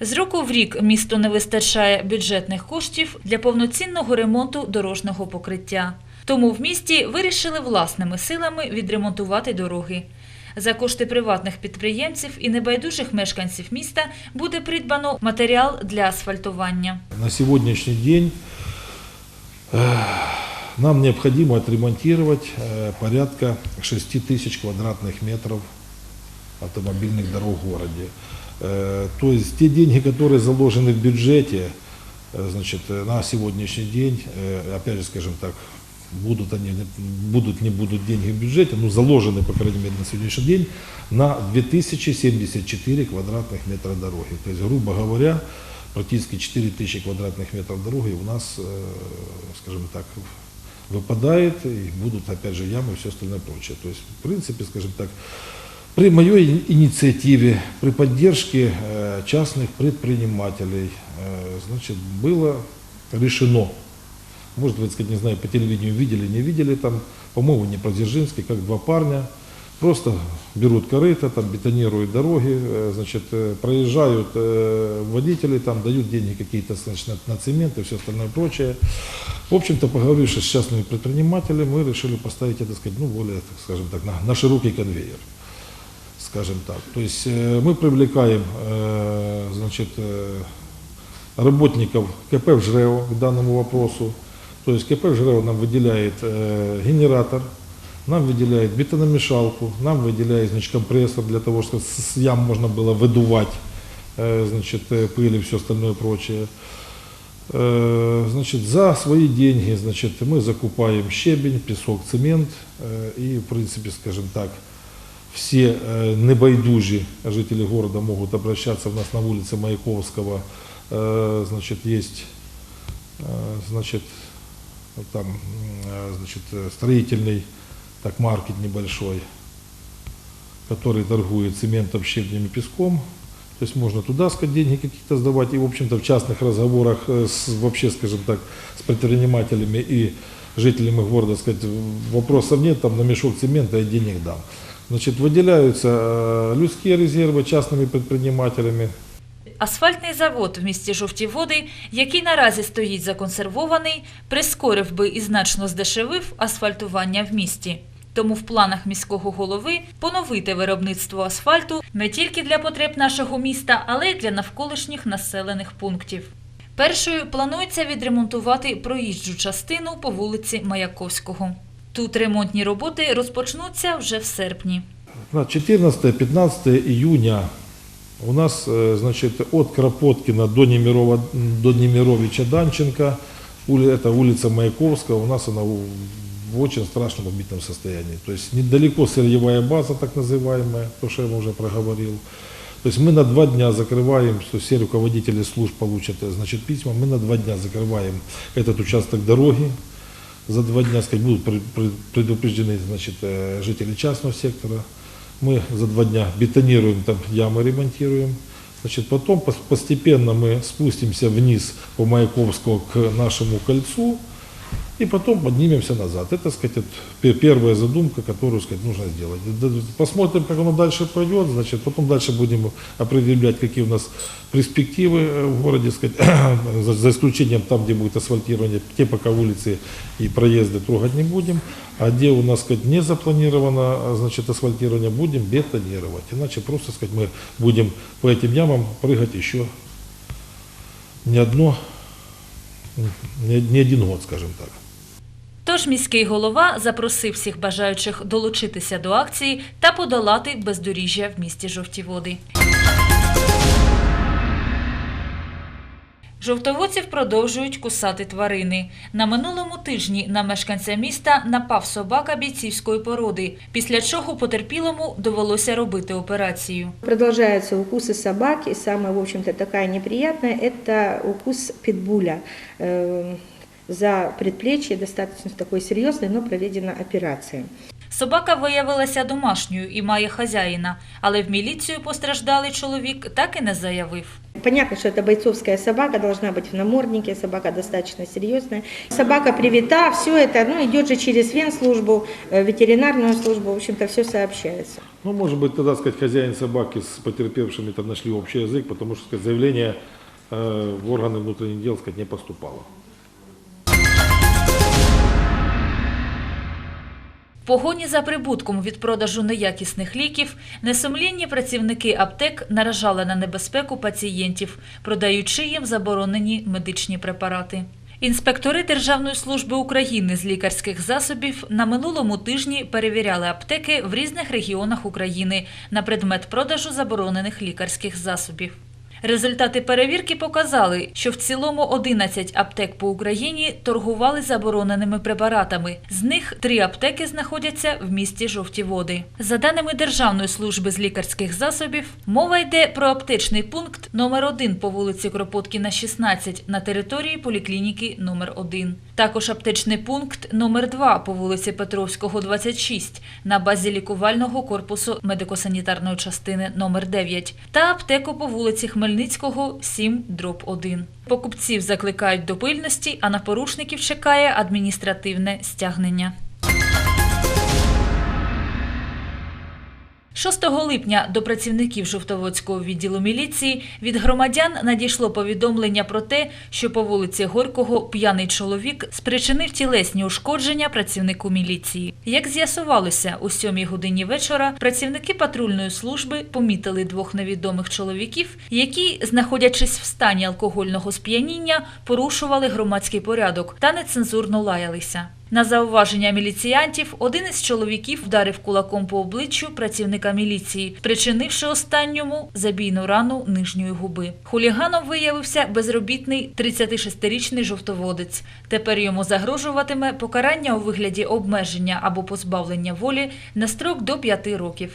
З року в рік місту не вистачає бюджетних коштів для повноцінного ремонту дорожнього покриття. Тому в місті вирішили власними силами відремонтувати дороги. За кошти приватних підприємців і небайдужих мешканців міста буде придбано матеріал для асфальтування. На сегодняшний день э, нам необходимо отремонтировать э, порядка 6 тысяч квадратных метров автомобильных дорог в городе. Э, То есть те деньги, которые заложены в бюджете, э, значит, э, на сегодняшний день, э, опять же, скажем так, будут они, будут, не будут деньги в бюджете, но заложены, по крайней мере, на сегодняшний день на 2074 квадратных метра дороги. То есть, грубо говоря, практически 4000 квадратных метров дороги у нас, э, скажем так, выпадает, и будут, опять же, ямы и все остальное прочее. То есть, в принципе, скажем так, при моей ини- инициативе, при поддержке э, частных предпринимателей, э, значит, было решено, может быть, сказать, не знаю, по телевидению видели, не видели, там, по-моему, не про Дзержинский, как два парня, просто берут корыто, там, бетонируют дороги, э, значит, э, проезжают э, водители, там, дают деньги какие-то, значит, на, на цемент и все остальное прочее. В общем-то, поговорившись с частными предпринимателями, мы решили поставить это, сказать, ну, более, так скажем так, на, на широкий конвейер скажем так. То есть э, мы привлекаем э, значит, э, работников КП в ЖРЭО к данному вопросу. То есть КП в ЖРЭО нам выделяет э, генератор, нам выделяет бетономешалку, нам выделяет значит, компрессор для того, чтобы с ям можно было выдувать э, значит, э, пыль и все остальное прочее. Э, Значит, за свои деньги значит, мы закупаем щебень, песок, цемент э, и, в принципе, скажем так, все э, небайдужи жители города могут обращаться в нас на улице Маяковского. Э, Значит, есть э, значит, вот там, м, э, значит, э, строительный так, маркет небольшой, который торгует цементом, щебнем и песком. То есть можно туда сказать, деньги какие-то сдавать. И, в общем-то, в частных разговорах э, с, вообще, скажем так, с предпринимателями и жителями города, сказать, вопросов нет, там на мешок цемента я денег дам. Значит, выделяются э, людские резервы частными предпринимателями, Асфальтний завод в місті Жовті Води, який наразі стоїть законсервований, прискорив би і значно здешевив асфальтування в місті. Тому в планах міського голови поновити виробництво асфальту не тільки для потреб нашого міста, але й для навколишніх населених пунктів. Першою планується відремонтувати проїжджу частину по вулиці Маяковського. Тут ремонтні роботи розпочнуться вже в серпні. На 14-15 июня у нас, э, значит, от Кропоткина до, Немирова, до Немировича Данченко, ули- это улица Маяковского, у нас она у- в очень страшном убитом состоянии. То есть недалеко сырьевая база, так называемая, то, что я вам уже проговорил. То есть мы на два дня закрываем, что все руководители служб получат э, значит, письма, мы на два дня закрываем этот участок дороги, за два дня сказать, будут пред- пред- предупреждены значит, э, жители частного сектора. Мы за два дня бетонируем, там ямы ремонтируем. Значит, потом пос- постепенно мы спустимся вниз по Маяковскому к нашему кольцу И потом поднимемся назад. Это, сказать, первая задумка, которую, сказать, нужно сделать. Посмотрим, как оно дальше пойдет, значит, потом дальше будем определять, какие у нас перспективы э, в городе, сказать, за, за исключением там, где будет асфальтирование, те пока улицы и проезды трогать не будем, а где у нас, сказать, не запланировано, а, значит, асфальтирование, будем бетонировать. Иначе просто, сказать, мы будем по этим ямам прыгать еще не одно, не, не один год, скажем так. Тож міський голова запросив всіх бажаючих долучитися до акції та подолати бездоріжжя в місті Жовті Води. Жовтоводців продовжують кусати тварини. На минулому тижні на мешканця міста напав собака бійцівської породи, після чого потерпілому довелося робити операцію. Продолжаются укусы собак, и самая, в общем-то, такая неприятная – это укус питбуля Э, За предплечье достаточно такой серьезной, но проведена операция. Собака виявилася домашньою і має хазяїна, але в міліцію постраждалий чоловік так і не заявив. Понятно, что это бойцовская собака, должна быть в наморднике, собака достаточно серьезная. Собака привита, все это ну, идет же через венслужбу, э, ветеринарную службу, в общем-то, все сообщается. Ну, может быть, тогда, сказать, хозяин собаки с потерпевшими там нашли общий язык, потому что, сказать, заявление э, в органы внутренних дел, сказать, не поступало. Погоні за прибутком від продажу неякісних ліків несумлінні працівники аптек наражали на небезпеку пацієнтів, продаючи їм заборонені медичні препарати. Інспектори Державної служби України з лікарських засобів на минулому тижні перевіряли аптеки в різних регіонах України на предмет продажу заборонених лікарських засобів. Результати перевірки показали, що в цілому 11 аптек по Україні торгували забороненими препаратами. З них три аптеки знаходяться в місті Жовті Води. За даними Державної служби з лікарських засобів, мова йде про аптечний пункт номер 1 по вулиці Кропоткіна, 16 на території поліклініки номер 1 Також аптечний пункт номер 2 по вулиці Петровського, 26 на базі лікувального корпусу медико-санітарної частини номер 9 та аптеку по вулиці Хмельницького, 7 дроб 1. Покупців закликають до пильності, а на порушників чекає адміністративне стягнення. 6 липня до працівників Жовтоводського відділу міліції від громадян надійшло повідомлення про те, що по вулиці Горького п'яний чоловік спричинив тілесні ушкодження працівнику міліції. Як з'ясувалося, у сьомій годині вечора працівники патрульної служби помітили двох невідомих чоловіків, які, знаходячись в стані алкогольного сп'яніння, порушували громадський порядок та нецензурно лаялися. На зауваження міліціянтів один із чоловіків вдарив кулаком по обличчю працівника міліції, причинивши останньому забійну рану нижньої губи. Хуліганом виявився безробітний 36-річний жовтоводець. Тепер йому загрожуватиме покарання у вигляді обмеження або позбавлення волі на строк до 5 років.